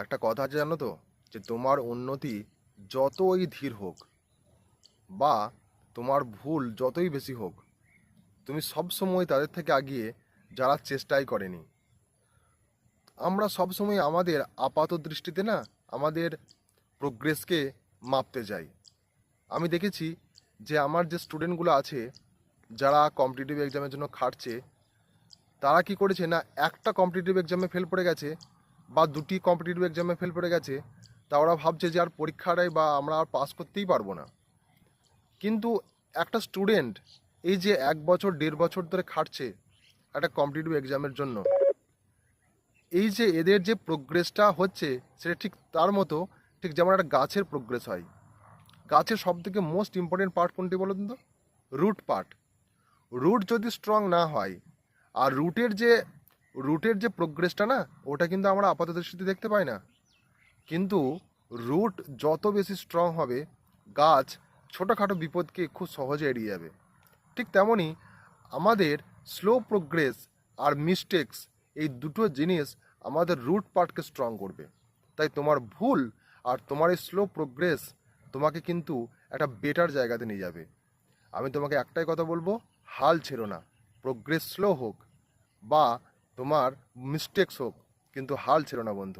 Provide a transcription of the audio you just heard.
একটা কথা আছে জানো তো? যে তোমার উন্নতি যতই ধীর হোক বা তোমার ভুল যতই বেশি হোক, তুমি সব সময় তাদের থেকে আগিয়ে যারা চেষ্টাই করেনি। আমরা সব সময় আমাদের আপাত দৃষ্টিতে না আমাদের প্রোগ্রেসকে মাপতে যাই। আমি দেখেছি যে আমার যে স্টুডেন্টগুলো আছে, যারা কম্পিটিটিভ এক্সামের জন্য খাটছে, তারা কি করেছে না, একটা কম্পিটিটিভ এক্সামে ফেল পড়ে গেছে বা দুটি কম্পিটিটিভ এক্সামে ফেল পড়ে গেছে, তা ওরা ভাবছে যে আর পরীক্ষাটাই বা আমরা আর পাস করতেই পারব না। কিন্তু একটা স্টুডেন্ট এই যে এক বছর, দেড় বছর ধরে খাটছে একটা কম্পিটিটিভ এক্সামের জন্য, এই যে এদের যে প্রোগ্রেসটা হচ্ছে সেটা ঠিক তার মতো, ঠিক যেমন একটা গাছের প্রোগ্রেস হয়। গাছের সব থেকে মোস্ট ইম্পর্টেন্ট পার্ট কোনটি বলুন তো? রুট পার্ট রুট যদি স্ট্রং না হয়, আর রুটের যে রুটের যে প্রোগ্রেসটা না, ওটা কিন্তু আমরা আপাত দৃষ্টিতে দেখতে পাই না। কিন্তু রুট যত বেশি স্ট্রং হবে, গাছ ছোটোখাটো বিপদকে খুব সহজে এড়িয়ে যাবে। ঠিক তেমনই আমাদের স্লো প্রোগ্রেস আর মিস্টেক্স এই দুটো জিনিস আমাদের রুট পার্টকে স্ট্রং করবে। তাই তোমার ভুল আর তোমার এই স্লো প্রোগ্রেস তোমাকে কিন্তু একটা বেটার জায়গাতে নিয়ে যাবে। আমি তোমাকে একটাই কথা বলব, হাল ছেড়ো না। প্রোগ্রেস স্লো হোক বা তোমার মিস্টেক্স হোক কিন্তু হাল ছিল না বন্ধু।